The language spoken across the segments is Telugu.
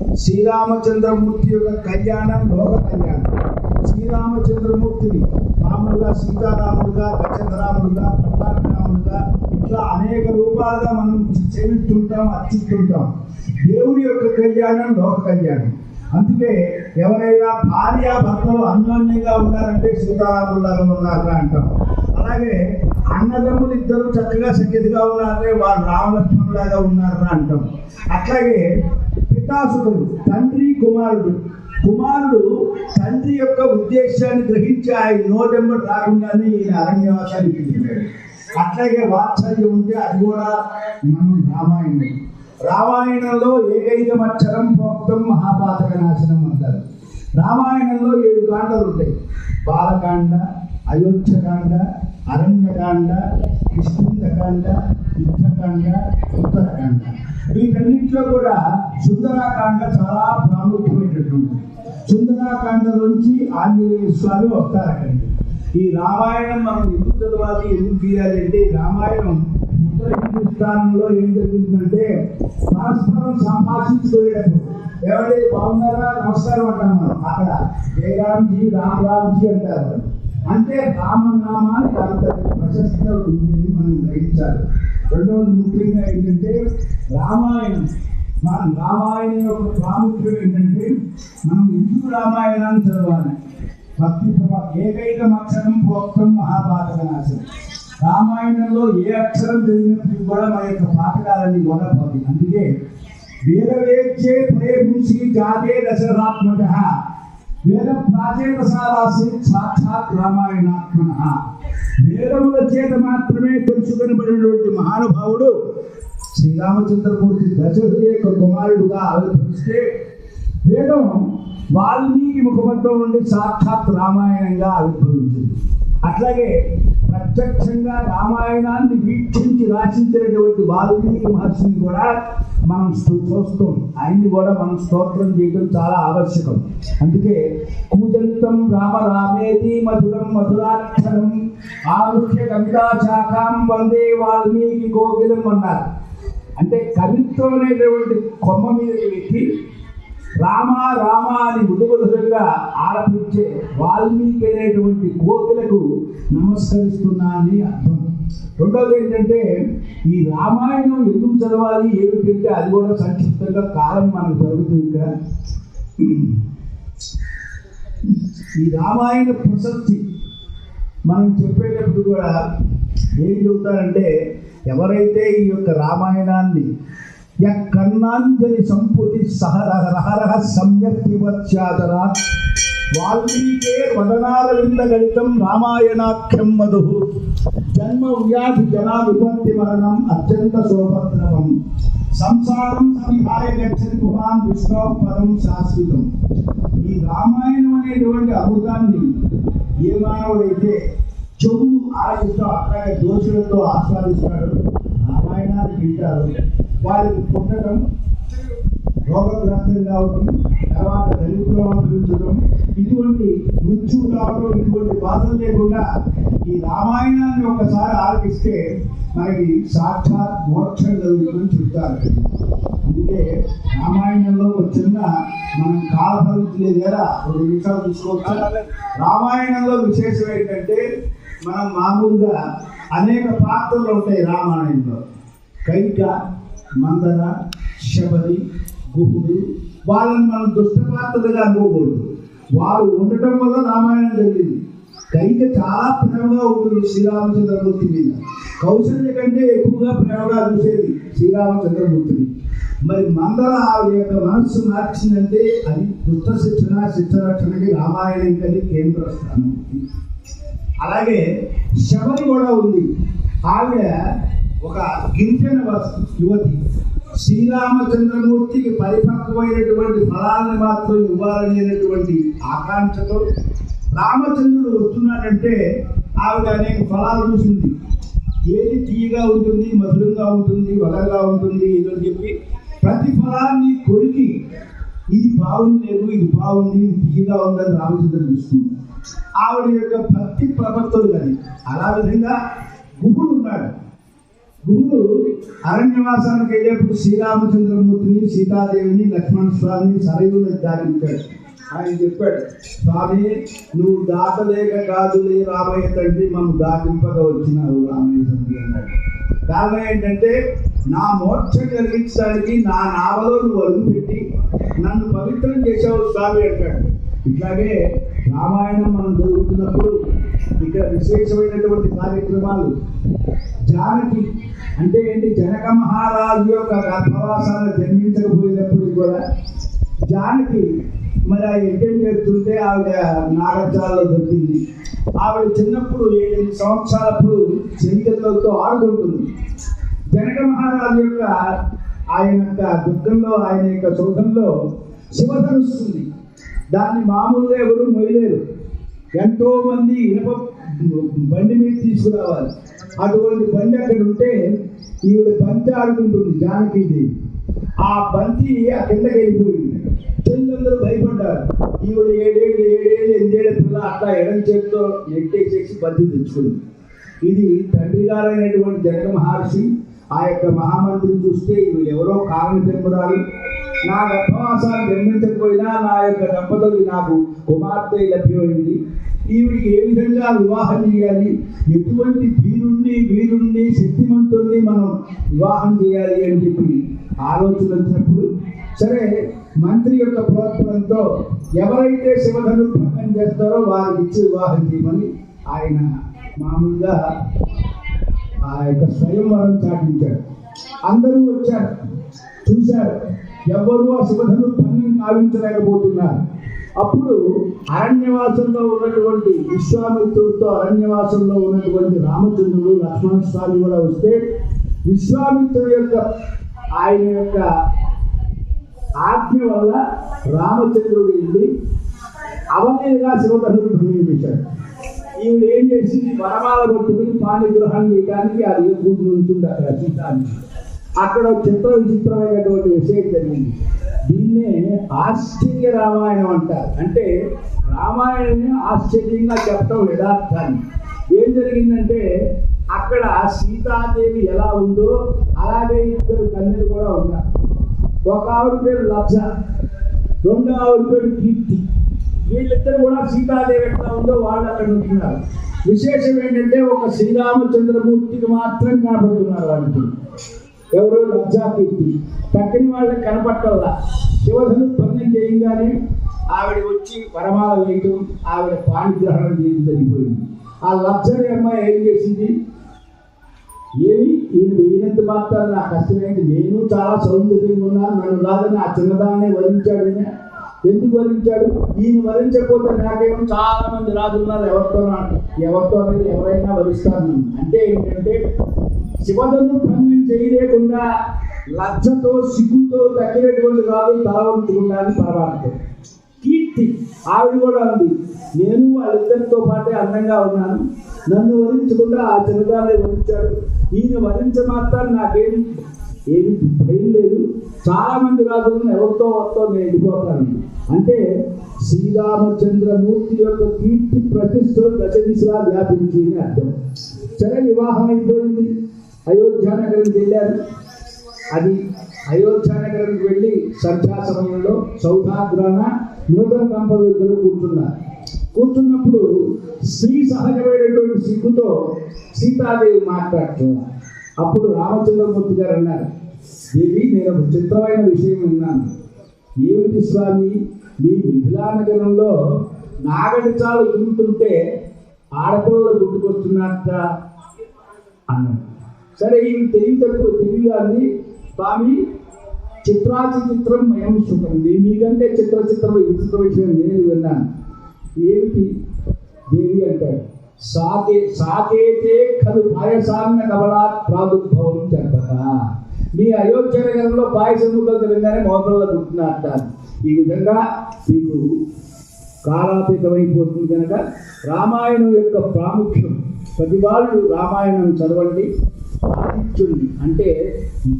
శ్రీరామచంద్రమూర్తి యొక్క కళ్యాణం లోక కళ్యాణం. శ్రీరామచంద్రమూర్తిని మామూలుగా సీతారాముడుగా దక్షరాముడుగా పట్టాభిరాముడుగా ఇట్లా అనేక రూపాలుగా మనం సేవిస్తుంటాం అర్చిస్తుంటాం. దేవుడి యొక్క కళ్యాణం లోక కళ్యాణం. అందుకే ఎవరైనా భార్య భర్తలు అన్యోన్యంగా ఉన్నారంటే సీతారాములాగా ఉన్నారా అంటాం. అలాగే అన్నదమ్ములు ఇద్దరు చక్కగా సఖ్యతగా ఉన్నారే వాళ్ళు రామలక్ష్మణులాగా ఉన్నారా అంటాం. అట్లాగే పితాసుడు తండ్రి కుమారుడు. కుమారుడు తండ్రి యొక్క ఉద్దేశాన్ని గ్రహించి ఆయన నోటెంబర్ రాకుండానే ఈయన అరణ్యవాసానికి వెళ్ళాడు అట్లాగే వాత్సల్యం ఉంటే అది కూడా మనం రామాయణం. రామాయణంలో ఏకైకమక్షరం భక్తం మహాపాతక నాశనం అంటారు. రామాయణంలో ఏడు కాండలు ఉంటాయి. బాలకాండ అయోధ్యకాండ అరణ్యకాండ కిష్కిందకాండ యుద్ధకాండ ఉత్తరకాండ. వీటన్నింటిలో కూడా సుందరాకాండ చాలా ప్రాముఖ్యమైనటువంటి సుందరాకాండలోంచి ఆంజనేయ స్వామి వస్తారు అక్కడికి ఈ రామాయణం మనం ఎందుకు చదవాలి ఎందుకు తీయాలి అంటే రామాయణం ఉత్తర హిందుస్థానంలో ఏం జరిగిందంటే పరస్పరం సంభాషించుకునేటప్పుడు ఎవరి బాగున్నారా? నమస్కారం అంటాం మనం. అక్కడ జయరామ్జీ రామ్ రామ్జీ అంటారు. అంటే రామనామానికి అంత ప్రశస్త ఉంది అని మనం గ్రహించాలి. రెండవది ముఖ్యంగా ఏంటంటే రామాయణం. మనం రామాయణం యొక్క ప్రాముఖ్యం ఏంటంటే మనం ఎందుకు రామాయణాన్ని చదవాలి. భక్తి ఏకైక అక్షరం భోక్తం మహాపాతక నాశనం రామాయణంలో ఏ అక్షరం చదివినప్పటికీ కూడా మన యొక్క పాఠకాలని కూడా పోతుంది అందుకే వేదవేచ్చే ప్రేమించి జాతే దశరాత్మక వేద ప్రాచీన సారాసి సాక్షాత్ రామాయణాత్మన. వేదముల చేత మాత్రమే తెలుసుకొనబడినటువంటి మహానుభావుడు శ్రీరామచంద్రమూర్తి దశరథుడి యొక్క కుమారుడుగా ఆవిర్భవిస్తే వేదం వాల్మీకి ముఖపత్రం నుండి సాక్షాత్ రామాయణంగా ఆవిర్భవించింది. అట్లాగే ప్రత్యక్షంగా రామాయణాన్ని వీక్షించి రాసించినటువంటి వాల్మీకి మహర్షిని కూడా మనం స్తు- చూస్తాం ఆయన్ని కూడా మనం స్తోత్రం చేయడం చాలా ఆవశ్యకం. అందుకే కూజంతం రామ రామేది మధురం మధురాక్షరం ఆరుహ్య కవితా శాఖాం వందే వాల్మీకి కోకిలం అన్నారు. అంటే కవిత్వం అనేటువంటి కొమ్మ మీద ఎక్కి రామ రామ అని ఉదుగుదురుగా ఆరపించే వాల్మీకి అనేటువంటి కోకిలకు నమస్కరిస్తున్నా అని అర్థం. రెండవది ఏంటంటే ఈ రామాయణం ఎందుకు చదవాలి ఏమిటంటే అది కూడా సంక్షిప్తంగా కాలం మనకు జరుగుతుంది ఇక్కడ ఈ రామాయణ ప్రసక్తి మనం చెప్పేటప్పుడు కూడా ఏం చెబుతారంటే ఎవరైతే ఈ యొక్క రామాయణాన్ని యక్కన్నాంజలి సంపుటి సహరహరహ సమ్యక్ వివత్యాదరా వాల్మీకే వదనాల వింద గణితం రామాయణాఖ్యం మధు. జన్మ వ్యాధి జనా విపత్తి మరణం అత్యంత శోభద్రవం సంసారం సమిహాయ గచ్చని పుమాన్ విష్ణు పదం శాశ్వతం. ఈ రామాయణం అనేటువంటి అమృతాన్ని ఏ మానవుడైతే చెవులు ఆలకిస్తూ అట్లాగే దోషులతో ఆస్వాదిస్తాడు రామాయణాన్ని వింటారు వాళ్ళకి పుట్టడం రోగగ్రస్తం కావడం తర్వాత దళితులు అనుభవించడం ఇటువంటి మృత్యు కావడం ఇటువంటి బాధలు లేకుండా ఈ రామాయణాన్ని ఒకసారి ఆలకిస్తే మనకి సాక్షాత్ మోక్షం కలుగుతుందని చెప్తారు. అందుకే రామాయణంలో ఒక చిన్న మనం కాలపరిమితి లేదు కదా ఒక నిమిషాలు చూసుకోవచ్చు? రామాయణంలో విశేషం ఏంటంటే మనం మామూలుగా అనేక పాత్రలు ఉంటాయి రామాయణంలో. కైక మందర శబరి గుహుడు వాళ్ళని మనం దుష్టపాత్రులుగా అనుకోకూడదు. వారు ఉండటం వల్ల రామాయణం జరిగింది. కైక చాలా ప్రేమగా ఉంటుంది శ్రీరామచంద్రమూర్తి మీద. కౌశల్య కంటే ఎక్కువగా ప్రేమగా చూసేది శ్రీరామచంద్రమూర్తిని మరి మందర ఆవిడ యొక్క మనస్సు మార్చిందంటే అది దుష్ట శిక్షణ శిక్ష రక్షణకి రామాయణం కంటే కేంద్ర స్థానం అలాగే శబరి కూడా ఉంది. ఆవిడ ఒక గిరిజన యువతి. శ్రీరామచంద్రమూర్తికి పరిపక్వమైనటువంటి ఫలాన్ని మాత్రం ఇవ్వాలనేటువంటి ఆకాంక్షతో రామచంద్రుడు వస్తున్నాడంటే ఆవిడ అనేక ఫలాలు చూసింది. ఏది తీయగా ఉంటుంది మధురంగా ఉంటుంది వలగా ఉంటుంది ఇదని చెప్పి ప్రతి ఫలాన్ని కొరికి ఇది బాగుంది లేదు ఇది బాగుంది ఇది తీయగా ఉందని రామచంద్రుడు చూస్తుంది ఆవిడ యొక్క భక్తి ప్రవర్తలు కానీ అలా విధంగా గుహుడు ఉన్నాడు. గురుడు అరణ్యవాసానికి వెళ్ళేప్పుడు శ్రీరామచంద్రమూర్తిని సీతాదేవిని లక్ష్మణ స్వామిని సరైన దాటించాడు ఆయన చెప్పాడు స్వామి నువ్వు దాటలేక కాదులే రామయ్య తండ్రి మనం దాటింపగా వచ్చినావు రామయ్య తండ్రి అన్నాడు. కారణం ఏంటంటే నా మోక్షం కలిగించడానికి నా నావలో నువ్వు అడుగుపెట్టి నన్ను పవిత్రం చేసావు స్వామి అంటాడు. ఇట్లాగే రామాయణం మనం చదువుతున్నప్పుడు ఇక్కడ విశేషమైనటువంటి కార్యక్రమాలు. జానకి అంటే ఏంటి? జనక మహారాజు యొక్క గర్భవాసాలు జన్మించకపోయినప్పుడు కూడా జానకి మరి ఆ యజ్ఞం చేస్తుంటే ఆవిడ నాగజాలలో దొరికింది. ఆవిడ చిన్నప్పుడు ఏడు సంవత్సరాలప్పుడు చెందికలతో ఆడుకుంటుంది. జనక మహారాజు యొక్క ఆయన యొక్క దుఃఖంలో ఆయన యొక్క శోధంలో శివధనుస్తుంది దాన్ని మామూలుగా ఎవరు మొయ్యలేరు. ఎంతో మంది ఇనప బండి మీద తీసుకురావాలి. అటువంటి బండి అక్కడ ఉంటే ఈవిడ బంతి ఆడుకుంటుంది జానకిది ఆ బంతి ఆ కిందకి వెళ్ళిపోయింది. పిల్లలందరూ భయపడ్డారు. ఈవిడ ఏడేళ్ళు ఏడేళ్ళు ఎనిమిదేళ్ళ పిల్ల అట్లా ఎడం చేతితో ఎట్టేసేసి బంతి తెచ్చుకుంది. ఇది తండ్రి గారైనటువంటి జగన్ మహర్షి ఆ యొక్క మహామంత్రిని చూస్తే ఈవిడ ఎవరో కారణ జన్మరాలు నా గర్భవాసాన్ని జన్మించకపోయినా నా యొక్క దంపతులు నాకు కుమార్తె లభ్యమైంది. ఈవిడికి ఏ విధంగా వివాహం చేయాలి? ఎటువంటి ధీరుణ్ణి వీరుణ్ణి శక్తిమంతుణ్ణి మనం వివాహం చేయాలి అని చెప్పి ఆలోచన వచ్చినప్పుడు సరే మంత్రి యొక్క ప్రోత్సాహంతో ఎవరైతే శివధను భంగం చేస్తారో వారికి ఇచ్చి వివాహం చేయమని ఆయన మామూలుగా ఆ యొక్క స్వయంవరం చాటించాడు. అందరూ వచ్చారు. చూశారు. ఎవరు ఆ శివధను భంగం కావించలేకపోతున్నారు. అప్పుడు అరణ్యవాసంలో ఉన్నటువంటి విశ్వామిత్రుడితో అరణ్యవాసంలో ఉన్నటువంటి రామచంద్రుడు లక్ష్మణ స్వామి కూడా వస్తే విశ్వామిత్రుడు యొక్క ఆయన యొక్క ఆజ్ఞ వల్ల రామచంద్రుడు వెళ్ళి అవలీలుగా శివధనుడు భంగం చేశాడు. ఈవిడ ఏం చేసింది వరమాల పట్టుకుని పాణిగ్రహం చేయడానికి అది కూతురు ఉంటుంది అక్కడ సీతాన్ని అక్కడ చిత్ర విచిత్రమైనటువంటి విషయం జరిగింది. దీన్నే ఆశ్చర్య రామాయణం అంటారు. అంటే రామాయణాన్ని ఆశ్చర్యంగా చెప్పడం యథార్థాన్ని. ఏం జరిగిందంటే అక్కడ సీతాదేవి ఎలా ఉందో అలాగే ఇద్దరు కన్యలు కూడా ఉన్నారు. ఒక ఆవిడ పేరు లక్ష రెండో ఆవిడ పేరు కీర్తి. వీళ్ళిద్దరు కూడా సీతాదేవి ఎట్లా ఉందో వాళ్ళు అక్కడ ఉంటున్నారు. విశేషం ఏంటంటే ఒక శ్రీరామచంద్రమూర్తికి మాత్రం కనబడుతున్నారు వాళ్ళు ఎవరు లజ్జాకీర్తి పక్కన వాళ్ళకి కనపట్టాల శివధను భంగం చేయంగానే ఆవిడ వచ్చి వరమాల వేయటం ఆవిడ పాణిగ్రహణం చేయడం జరిగిపోయింది. ఆ లజ్జని అమ్మాయి ఏం చేసింది? ఏమి? ఈయన వెయ్యినంత మాత్రం నా కష్టమేంటి నేను చాలా సౌందర్యంగా ఉన్నాను. నన్ను కాదని ఆ చిన్నదాన్నే వరించాడు ఎందుకు వరించాడు? ఈయన వరించకపోతే నాకేమో చాలా మంది రాజులు ఉన్నారు ఎవరితో ఎవరితో అనేది ఎవరైనా వరిస్తాను అంటే ఏంటంటే శివధను భంగం చేయలేకుండా లజ్జతో సిగ్గుతో తగ్గినటువంటి రాజు తల ఉంచుకుంటాను పరమాత్మ కీర్తి. ఆవిడ కూడా ఉంది. నేను వాళ్ళిద్దరితో పాటే అందంగా ఉన్నాను. నన్ను వరించకుండా ఆ చిన్నదాన్ని వరించాడు ఈయన వరించ మాత్రం నాకేమి ఏమి భయం లేదు. చాలా మంది రాజులను ఎవరితో వస్తో నేను వెళ్ళిపోతాను అంటే శ్రీరామచంద్రమూర్తి యొక్క కీర్తి ప్రతిష్టలు దశ వ్యాపించి అని అర్థం. సరే వివాహం అయిపోయింది. అయోధ్య నగరంకి వెళ్ళారు అది అయోధ్య నగరానికి వెళ్ళి సంధ్యా సమయంలో సౌభాగ్రాన నూతన దంపతులు కూర్చున్నారు. కూర్చున్నప్పుడు స్త్రీ సహజమైనటువంటి సిగ్గుతో సీతాదేవి మాట్లాడుతున్నారు. అప్పుడు రామచంద్రమూర్తి గారు అన్నారు దేవి నేను ఒక చిత్రమైన విషయం విన్నాను. ఏమిటి స్వామి? మీ మిథిలా నగరంలో నాగడి చాలు తిరుగుతుంటే ఆడపిల్లలు గుర్తుకొస్తున్నట్ట అన్నాడు సరే ఈ తెలివి తక్కువ తెలియాలి స్వామి చిత్రాచి చిత్రం మయం సుఖం. మీకంటే చిత్ర చిత్రం విచిత్ర విషయం నేను విన్నాను. ఏమిటి? దేవి అంటాడు సాకే సాకేతే ఖలు పాయసాన్న కబలాత్ ప్రాదుర్భవం చెప్పక మీ అయోధ్య నగరంలో పాయసం ముక్కలు తినగానే మోకల్లో పుట్టినట్టారు ఈ విధంగా మీకు కాలాతీతమైపోతుంది కనుక రామాయణం యొక్క ప్రాముఖ్యం. ప్రతి వాళ్ళు రామాయణం చదవండి. ఆదిత్యుడిని అంటే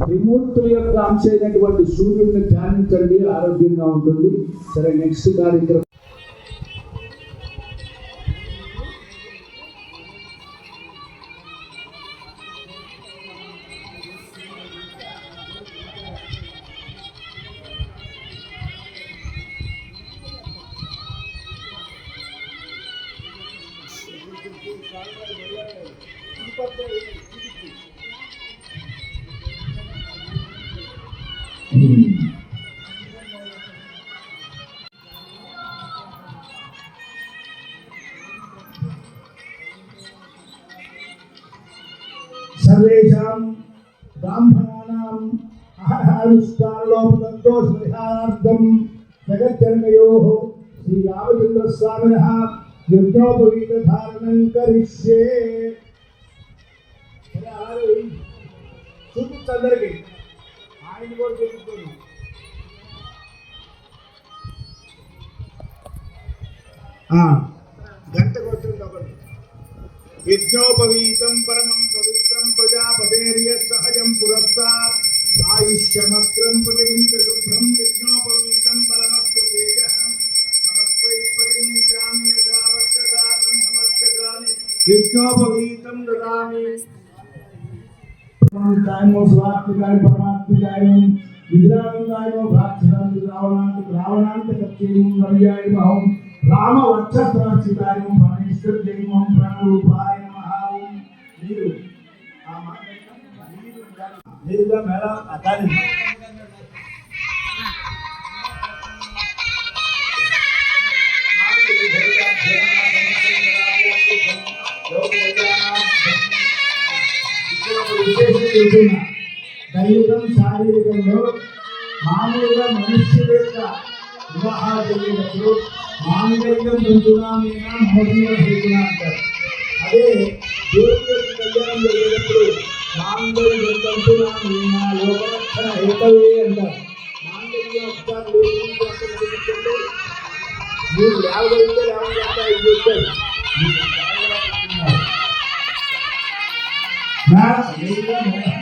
త్రిమూర్తుల యొక్క అంశమైనటువంటి సూర్యుడిని ధ్యానించండి ఆరోగ్యంగా ఉంటుంది. సరే నెక్స్ట్ కార్యక్రమం. सर्वेषां ब्राह्मणानाम् आहारानुष्ठानलोपदन्तो स्मृहार्थं जगज्जनयोः श्रीरामचन्द्रस्वामिनः यज्ञोपवीतधारणं करिष्ये। चंद्र అందరికి ఆయన కూడా చూపించుకోండి ఆ, గంట కొట్టింది ఒకటి యజ్ఞోపవీతం పరమం పవిత్రం ప్రజాపతేర్య సహజం పురస్తాత్ ఆయుష్యమగ్రం ప్రతివించ శుభ్రం యజ్ఞోపవీతం పరమస్తు తేజ నమస్వై ప్రతివించామ్యగావచ్చతా బ్రహ్మవచ్చకాని యజ్ఞోపవీతం దదామి కాయమో స్వాత్మికాయ పరమాత్మికాయ విద్రావిందాయో భ్రాక్షరాంతి రావణాంతి రావణానికి కచ్చేయం రవ్యాయ మహం రామ వక్షస్థాచితాయం పరమేశ్వర జైమం ప్రణరూపాయ నమః. మీరు ఆ మాట మీరు మేళ అకాలి విశేషం చెబుతున్నా దైవికం శారీరకంలో మామూలుగా మనుష్యుల యొక్క వివాహాలు జరిగేటప్పుడు మాంగళ్యం తంతునామేనా మహోదయ హేతున అంటారు అదే దేవుడి యొక్క కళ్యాణం జరిగేటప్పుడు మాంగళ్యం తంతునామేనా లోకరక్షణ హేతవే అంటారు మాంగళ్యం ఒకసారి లేకుండా అక్కడ చూపించండి మీరు లేవగలిగితే లేవగలుగుతా ఇది చెప్పారు మేడం, లేదుగా మేడం.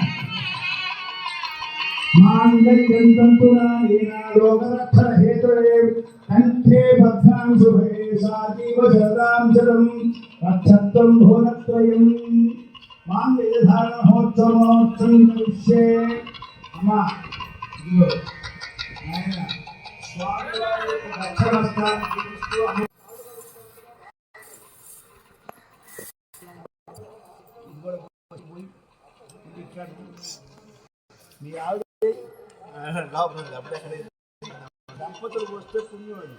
మాంగళ్యంతంతునా లోకరక్షణ హేతురే కంఠే భద్రాం శుభే సాజీవ శరదాం శరం రక్షత్వం భువనత్రయం మాంగళ్య ధారణ మహోత్సవమోత్సవం కరిష్యే అమ్మా ఇదిగో నాయన స్వామి వారి యొక్క రక్షణ लाभ झाले आपल्याकडे दाम्पत्र गोष्ट पुण्य होईल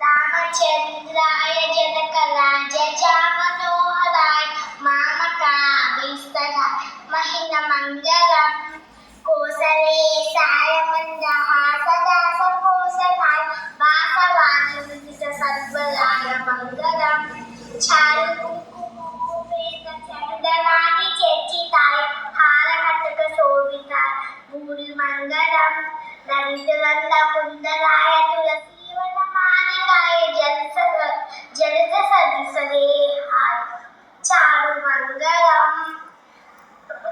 रामचंद्राय जनकराजच्या मनोहराय मामकाभिस्तथा महिनमङ्गलम् कोसले सायमन्दः सदा सकोसलाय वासवायुसर्वराय मङ्गलम् चारुकुम् చందనాది చర్చితాయ హారకటక శోభితాయ భూరి మంగళం దరిద్రంద కుందరాయ తులసీవన మానికాయ జలస జలజ సదృశదేహాయ చారు మంగళం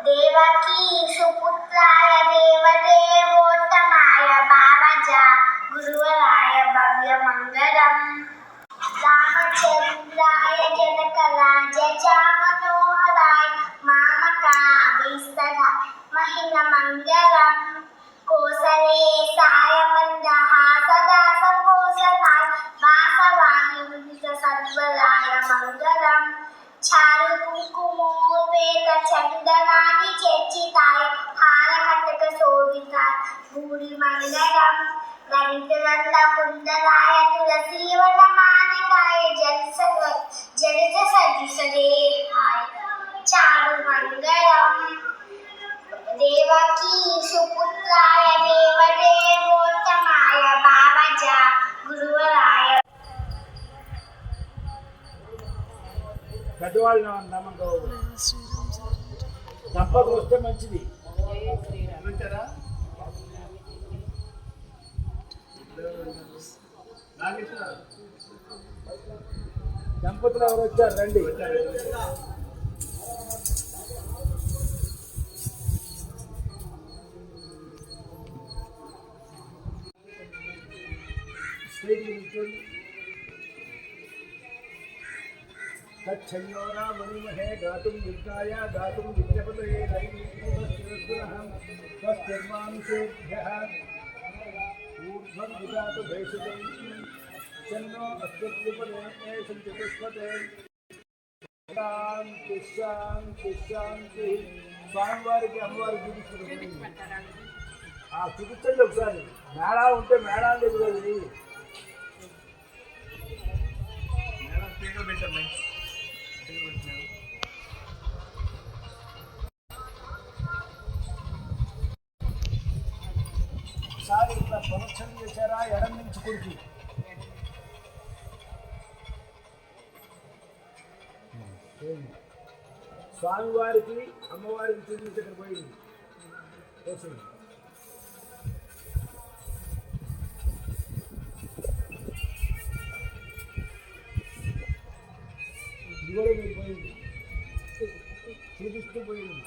దేవకీ సుపుత్రాయ దేవదేవోత్తమాయ భావజ గురువరాయ భవ్య మంగళం రామచంద్రాయ జనకరాజ చామనోహరాయ మహిన మంగళం కోసలే సాయ మందహ సదా సంకోసలాయ వాసవాని విదిత సద్వలాయ మంగళం చారు కుంకుమోపేత చందనాది చర్చితాయ హారకటక శోభితాయ భూరి మంగళం దరిద్రంద కుందలాయ తులసీవన మానికాయ జలస జలస సదృశదేహాయ పెద్దవాళ్ళు నమ్మకం దంపతులు వస్తే మంచిది. ఏమంటారా? దంపతులు ఎవరు వచ్చారు? రండి. तच्छयोरा मणिमहे गातुं युद्धाय गातुं विद्यपतये दैवीपुनः स्वस्तिर्मांसेभ्यः ध्वं विजात भेषजे चन्नो अस्मत्युपरे एषं चतुष्पते శాంతి శాంతి శాంతి స్వామివారికి అమ్మవారికి చూపిస్తున్నారు ఆ చూపించండి ఒకసారి మేళా ఉంటే మేళా లేదు కదా ఒకసారి ఇట్లా ప్రదక్షిణ చేశారా? ఎడం నుంచి కుడికి. స్వామివారికి అమ్మవారికి చూపించి ఇక్కడ పోయింది. కూడా మీరు పోయింది. చూపిస్తూ పోయింది.